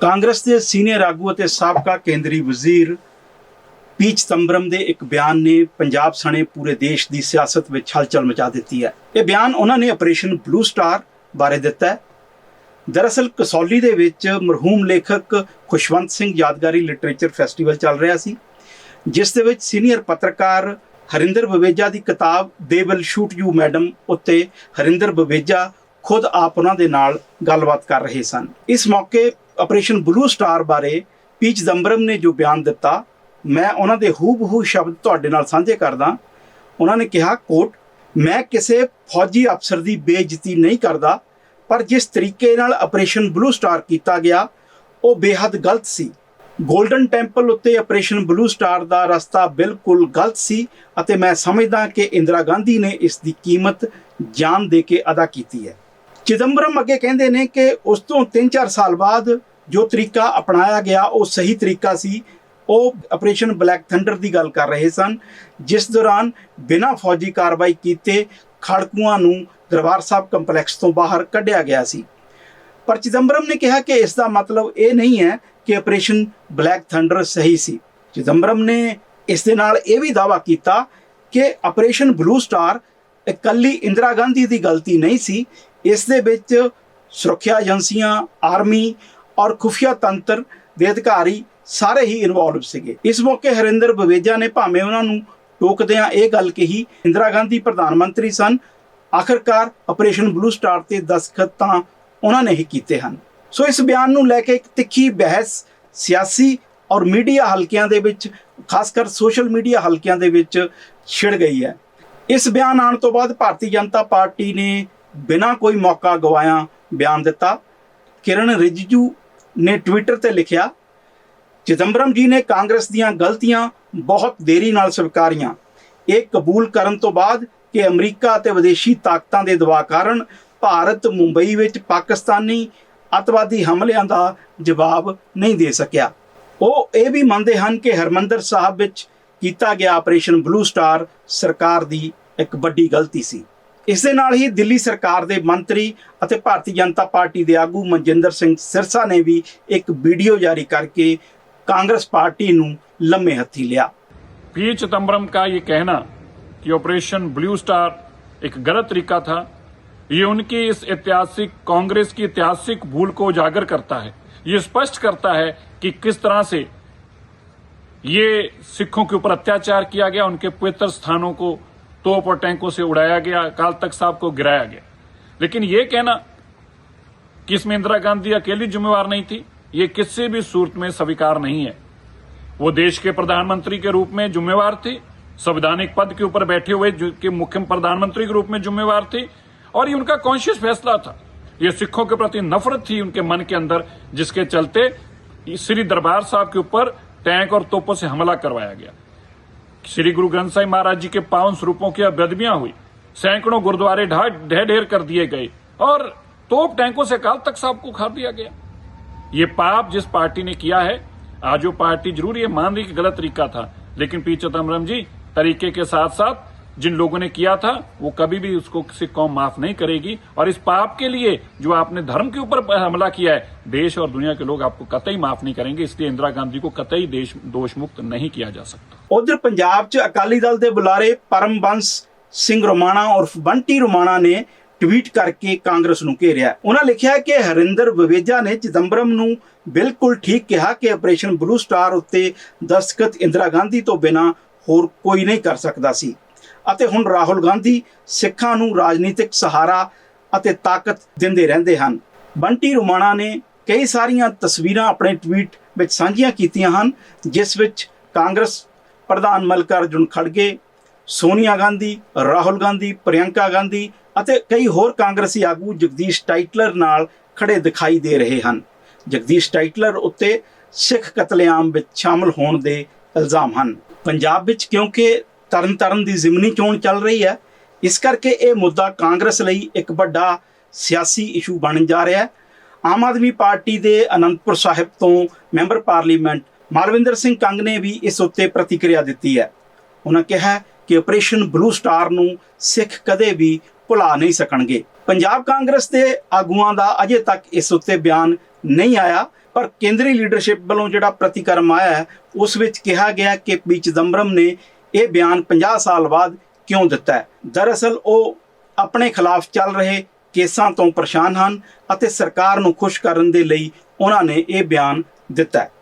ਕਾਂਗਰਸ ਦੇ ਸੀਨੀਅਰ ਆਗੂ ਅਤੇ ਸਾਬਕਾ ਕੇਂਦਰੀ ਵਜ਼ੀਰ ਪੀ ਚਿਦੰਬਰਮ ਦੇ ਇੱਕ ਬਿਆਨ ਨੇ ਪੰਜਾਬ ਸਣੇ ਪੂਰੇ ਦੇਸ਼ ਦੀ ਸਿਆਸਤ ਵਿੱਚ ਹਲਚਲ ਮਚਾ ਦਿੱਤੀ ਹੈ। ਇਹ ਬਿਆਨ ਉਹਨਾਂ ਨੇ ਆਪਰੇਸ਼ਨ ਬਲੂ ਸਟਾਰ ਬਾਰੇ ਦਿੱਤਾ ਹੈ। ਦਰਅਸਲ ਕਸੌਲੀ ਦੇ ਵਿੱਚ ਮਰਹੂਮ ਲੇਖਕ ਖੁਸ਼ਵੰਤ ਸਿੰਘ ਯਾਦਗਾਰੀ ਲਿਟਰੇਚਰ ਫੈਸਟੀਵਲ ਚੱਲ ਰਿਹਾ ਸੀ, ਜਿਸ ਦੇ ਵਿੱਚ ਸੀਨੀਅਰ ਪੱਤਰਕਾਰ ਹਰਿੰਦਰ ਬਵੇਜਾ ਦੀ ਕਿਤਾਬ they will shoot you madam ਉੱਤੇ ਹਰਿੰਦਰ ਬਵੇਜਾ ਖੁਦ ਆਪ ਉਹਨਾਂ ਦੇ ਨਾਲ ਗੱਲਬਾਤ ਕਰ ਰਹੇ ਸਨ। ਇਸ ਮੌਕੇ ਆਪਰੇਸ਼ਨ ਬਲੂ ਸਟਾਰ ਬਾਰੇ ਪੀ ਚਿਦੰਬਰਮ ਨੇ ਜੋ ਬਿਆਨ ਦਿੱਤਾ, ਮੈਂ ਉਹਨਾਂ ਦੇ ਹੂਬਹੂ ਸ਼ਬਦ ਤੁਹਾਡੇ ਨਾਲ ਸਾਂਝੇ ਕਰਦਾ। ਉਹਨਾਂ ਨੇ ਕਿਹਾ ਕੋਟ ਮੈਂ ਕਿਸੇ ਫੌਜੀ ਅਫਸਰ ਦੀ ਬੇਇੱਜ਼ਤੀ ਨਹੀਂ ਕਰਦਾ, ਪਰ ਜਿਸ ਤਰੀਕੇ ਨਾਲ ਆਪਰੇਸ਼ਨ ਬਲੂ ਸਟਾਰ ਕੀਤਾ ਗਿਆ, ਉਹ ਬੇਹੱਦ ਗਲਤ ਸੀ। ਗੋਲਡਨ ਟੈਂਪਲ ਉੱਤੇ ਆਪਰੇਸ਼ਨ ਬਲੂ ਸਟਾਰ ਦਾ ਰਸਤਾ ਬਿਲਕੁਲ ਗਲਤ ਸੀ ਅਤੇ ਮੈਂ ਸਮਝਦਾ ਕਿ ਇੰਦਰਾ ਗਾਂਧੀ ਨੇ ਇਸ ਦੀ ਕੀਮਤ ਜਾਨ ਦੇ ਕੇ ਅਦਾ ਕੀਤੀ ਹੈ। ਚਿਦੰਬਰਮ ਅੱਗੇ ਕਹਿੰਦੇ ਨੇ ਕਿ ਉਸ ਤੋਂ 3-4 ਸਾਲ ਬਾਅਦ ਜੋ ਤਰੀਕਾ ਅਪਣਾਇਆ ਗਿਆ, ਉਹ ਸਹੀ ਤਰੀਕਾ ਸੀ। ਉਹ ਆਪਰੇਸ਼ਨ ਬਲੈਕ ਥੰਡਰ ਦੀ ਗੱਲ ਕਰ ਰਹੇ ਸਨ, ਜਿਸ ਦੌਰਾਨ ਬਿਨਾਂ ਫੌਜੀ ਕਾਰਵਾਈ ਕੀਤੇ ਖੜਕੂਆਂ ਨੂੰ ਦਰਬਾਰ ਸਾਹਿਬ ਕੰਪਲੈਕਸ ਤੋਂ ਬਾਹਰ ਕੱਢਿਆ ਗਿਆ ਸੀ। ਪਰ ਚਿਦੰਬਰਮ ਨੇ ਕਿਹਾ ਕਿ ਇਸ ਦਾ ਮਤਲਬ ਇਹ ਨਹੀਂ ਹੈ ਕਿ ਆਪਰੇਸ਼ਨ ਬਲੈਕ ਥੰਡਰ ਸਹੀ ਸੀ। ਚਿਦੰਬਰਮ ਨੇ ਇਸ ਦੇ ਨਾਲ ਇਹ ਵੀ ਦਾਅਵਾ ਕੀਤਾ ਕਿ ਆਪਰੇਸ਼ਨ ਬਲੂ ਸਟਾਰ ਇਕੱਲੀ ਇੰਦਰਾ ਗਾਂਧੀ ਦੀ ਗਲਤੀ ਨਹੀਂ ਸੀ ਇਸ ਦੇ ਵਿੱਚ ਸੁਰੱਖਿਆ ਏਜੰਸੀਆਂ, ਆਰਮੀ ਔਰ ਖੁਫੀਆ ਤੰਤਰ ਦੇ ਅਧਿਕਾਰੀ ਸਾਰੇ ਹੀ ਇਨਵੋਲਵ ਸੀਗੇ। ਇਸ ਮੌਕੇ ਹਰਿੰਦਰ ਬਵੇਜਾ ਨੇ ਭਾਵੇਂ ਉਹਨਾਂ ਨੂੰ ਟੋਕਦਿਆਂ ਇਹ ਗੱਲ ਕਹੀ, ਇੰਦਰਾ ਗਾਂਧੀ ਪ੍ਰਧਾਨ ਮੰਤਰੀ ਸਨ, ਆਖਰਕਾਰ ਆਪਰੇਸ਼ਨ ਬਲੂ ਸਟਾਰ ਤੇ ਦਸਖਤ ਤਾਂ ਉਹਨਾਂ ਨੇ ਹੀ ਕੀਤੇ ਹਨ। ਸੋ ਇਸ ਬਿਆਨ ਨੂੰ ਲੈ ਕੇ ਇੱਕ ਤਿੱਖੀ ਬਹਿਸ ਸਿਆਸੀ ਔਰ ਮੀਡੀਆ ਹਲਕਿਆਂ ਦੇ ਵਿੱਚ ਖਾਸ ਕਰ ਸੋਸ਼ਲ ਮੀਡੀਆ ਹਲਕਿਆਂ ਦੇ ਵਿੱਚ ਛਿੜ ਗਈ ਹੈ। ਇਸ ਬਿਆਨ ਆਉਣ ਤੋਂ ਬਾਅਦ ਭਾਰਤੀ ਜਨਤਾ ਪਾਰਟੀ ਨੇ ਬਿਨਾਂ ਕੋਈ ਮੌਕਾ ਗਵਾਇਆ ਬਿਆਨ ਦਿੱਤਾ। ਕਿਰਨ ਰਿਜਿਜੂ ਨੇ ਟਵਿੱਟਰ ਤੇ ਲਿਖਿਆ, ਚਿਦੰਬਰਮ ਜੀ ਨੇ ਕਾਂਗਰਸ ਦੀਆਂ ਗਲਤੀਆਂ ਬਹੁਤ ਦੇਰੀ ਨਾਲ ਸਵੀਕਾਰੀਆਂ। ਇਹ ਕਬੂਲ ਕਰਨ ਤੋਂ ਬਾਅਦ ਕਿ ਅਮਰੀਕਾ ਅਤੇ ਵਿਦੇਸ਼ੀ ਤਾਕਤਾਂ ਦੇ ਦਬਾਅ ਕਾਰਨ ਭਾਰਤ ਮੁੰਬਈ ਵਿੱਚ ਪਾਕਿਸਤਾਨੀ ਅੱਤਵਾਦੀ ਹਮਲਿਆਂ ਦਾ ਜਵਾਬ ਨਹੀਂ ਦੇ ਸਕਿਆ। ਉਹ ਇਹ ਵੀ ਮੰਨਦੇ ਹਨ ਕਿ ਹਰਮੰਦਰ ਸਾਹਿਬ ਵਿੱਚ ਕੀਤਾ ਗਿਆ ਆਪਰੇਸ਼ਨ ਬਲੂ ਸਟਾਰ ਸਰਕਾਰ ਦੀ ਇੱਕ ਵੱਡੀ ਗਲਤੀ ਸੀ। ਇਸ ਦੇ ਨਾਲ ਹੀ ਦਿੱਲੀ ਸਰਕਾਰ ਦੇ ਮੰਤਰੀ ਅਤੇ ਭਾਰਤੀ ਜਨਤਾ ਪਾਰਟੀ ਦੇ ਆਗੂ ਮਨਜਿੰਦਰ ਸਿੰਘ ਸਿਰਸਾ ਨੇ ਵੀ ਇੱਕ ਵੀਡੀਓ ਜਾਰੀ ਕਰਕੇ ਕਾਂਗਰਸ ਪਾਰਟੀ ਨੂੰ ਲੰਮੇ ਹੱਥੀ ਲਿਆ पी चिदम्बरम का ये कहना कि ऑपरेशन ब्लू स्टार एक गलत तरीका था ये उनकी इस ऐतिहासिक कांग्रेस की ऐतिहासिक भूल को उजागर करता है ये स्पष्ट करता है कि किस तरह से ये सिखों के ऊपर अत्याचार किया गया उनके पवित्र स्थानों को तोप और टैंकों से उड़ाया गया अकाल तख्त साहब को गिराया गया। लेकिन यह कहना कि इसमें इंदिरा गांधी अकेली जिम्मेवार नहीं थी, ये किसी भी सूरत में स्वीकार नहीं है। वो देश के प्रधानमंत्री के रूप में जिम्मेवार थी, संवैधानिक पद के ऊपर बैठे हुए कि मुख्य प्रधानमंत्री के रूप में जिम्मेवार थी, और ये उनका कॉन्शियस फैसला था। ये सिखों के प्रति नफरत थी उनके मन के अंदर, जिसके चलते श्री दरबार साहब के ऊपर टैंक और तोपों से हमला करवाया गया। श्री गुरु ग्रंथ साहिब महाराज जी के पावन स्वरूपों की बेदबियाँ हुई। सैकड़ों गुरुद्वारे ढेर ढेर कर दिए गए और तोप टैंकों से काल तक साहब को खा दिया गया। ये पाप जिस पार्टी ने किया है, आज वो पार्टी ज़रूर ये मान रही कि गलत तरीका था। लेकिन पी चिदम्बरम जी, तरीके के साथ साथ जिन लोगों ने किया था वो कभी भी उसको किसी कौम माफ नहीं करेगी और इस पाप के लिए जो आपने धर्म के ऊपर हमला किया है देश और दुनिया के लोग आपको कतई माफ नहीं करेंगे इसलिए इंदिरा गांधी को कतई देश दोष मुक्त नहीं किया जा सकता ਉਧਰ ਪੰਜਾਬ 'ਚ ਅਕਾਲੀ ਦਲ ਦੇ ਬੁਲਾਰੇ ਪਰਮਬੰਸ ਸਿੰਘ ਰੋਮਾਣਾ ਉਰਫ ਬੰਟੀ ਰੋਮਾਣਾ ਨੇ ਟਵੀਟ ਕਰਕੇ ਕਾਂਗਰਸ ਨੂੰ ਘੇਰਿਆ ਉਹਨਾਂ ਲਿਖਿਆ ਕਿ ਹਰਿੰਦਰ ਵਿਵੇਜਾ ਨੇ ਚਿਦੰਬਰਮ ਨੂੰ ਬਿਲਕੁਲ ਠੀਕ ਕਿਹਾ ਕਿ ਆਪਰੇਸ਼ਨ ਬਲੂ ਸਟਾਰ ਉੱਤੇ ਦਸਤਖਤ ਇੰਦਰਾ ਗਾਂਧੀ ਤੋਂ ਬਿਨਾ ਹੋਰ ਕੋਈ ਨਹੀਂ ਕਰ ਸਕਦਾ ਸੀ ਅਤੇ ਹੁਣ ਰਾਹੁਲ ਗਾਂਧੀ ਸਿੱਖਾਂ ਨੂੰ ਰਾਜਨੀਤਿਕ ਸਹਾਰਾ ਅਤੇ ਤਾਕਤ ਦਿੰਦੇ ਰਹਿੰਦੇ ਹਨ। ਬੰਟੀ ਰੁਮਾਣਾ ਨੇ ਕਈ ਸਾਰੀਆਂ ਤਸਵੀਰਾਂ ਆਪਣੇ ਟਵੀਟ ਵਿੱਚ ਸਾਂਝੀਆਂ ਕੀਤੀਆਂ ਹਨ, ਜਿਸ ਵਿੱਚ ਕਾਂਗਰਸ ਪ੍ਰਧਾਨ ਮੱਲਿਕਾਰਜੁਨ ਖੜਗੇ, ਸੋਨੀਆ ਗਾਂਧੀ, ਰਾਹੁਲ ਗਾਂਧੀ, ਪ੍ਰਿਯੰਕਾ ਗਾਂਧੀ ਅਤੇ ਕਈ ਹੋਰ ਕਾਂਗਰਸੀ ਆਗੂ ਜਗਦੀਸ਼ ਟਾਈਟਲਰ ਨਾਲ ਖੜੇ ਦਿਖਾਈ ਦੇ ਰਹੇ ਹਨ। ਜਗਦੀਸ਼ ਟਾਈਟਲਰ ਉੱਤੇ ਸਿੱਖ ਕਤਲੇਆਮ ਵਿੱਚ ਸ਼ਾਮਲ ਹੋਣ ਦੇ ਇਲਜ਼ਾਮ ਹਨ। ਪੰਜਾਬ ਵਿੱਚ ਕਿਉਂਕਿ ਤਰਨਤਾਰਨ ਦੀ ਜ਼ਿਮਨੀ ਚੋਣ ਚੱਲ ਰਹੀ ਹੈ? ਇਸ ਕਰਕੇ ਇਹ ਮੁੱਦਾ ਕਾਂਗਰਸ ਲਈ ਇੱਕ ਵੱਡਾ ਸਿਆਸੀ ਇਸ਼ੂ ਬਣ ਜਾ ਰਿਹਾ ਹੈ। ਆਮ ਆਦਮੀ ਪਾਰਟੀ ਦੇ ਅਨੰਦਪੁਰ ਸਾਹਿਬ ਤੋਂ ਮੈਂਬਰ ਪਾਰਲੀਮੈਂਟ ਮਾਲਵਿੰਦਰ ਸਿੰਘ ਕੰਗ ਨੇ ਵੀ ਇਸ ਉੱਤੇ ਪ੍ਰਤੀਕਿਰਿਆ ਦਿੱਤੀ ਹੈ। ਉਹਨਾਂ ਕਿਹਾ ਕਿ ਆਪਰੇਸ਼ਨ ਬਲੂ ਸਟਾਰ ਨੂੰ ਸਿੱਖ ਕਦੇ ਵੀ ਭੁਲਾ ਨਹੀਂ ਸਕਣਗੇ। ਪੰਜਾਬ ਕਾਂਗਰਸ ਦੇ ਆਗੂਆਂ ਦਾ ਅਜੇ ਤੱਕ ਇਸ ਉੱਤੇ ਬਿਆਨ ਨਹੀਂ ਆਇਆ, ਪਰ ਕੇਂਦਰੀ ਲੀਡਰਸ਼ਿਪ ਵੱਲੋਂ ਜਿਹੜਾ ਪ੍ਰਤੀਕਰਮ ਆਇਆ ਉਸ ਵਿੱਚ ਕਿਹਾ ਗਿਆ ਕਿ ਪੀ ਚਿਦੰਬਰਮ ਨੇ ਇਹ ਬਿਆਨ 50 ਸਾਲ ਬਾਅਦ ਕਿਉਂ ਦਿੱਤਾ ਹੈ? ਦਰਅਸਲ ਉਹ ਆਪਣੇ ਖਿਲਾਫ ਚੱਲ ਰਹੇ ਕੇਸਾਂ ਤੋਂ ਪਰੇਸ਼ਾਨ ਹਨ ਅਤੇ ਸਰਕਾਰ ਨੂੰ ਖੁਸ਼ ਕਰਨ ਦੇ ਲਈ ਉਹਨਾਂ ਨੇ ਇਹ ਬਿਆਨ ਦਿੱਤਾ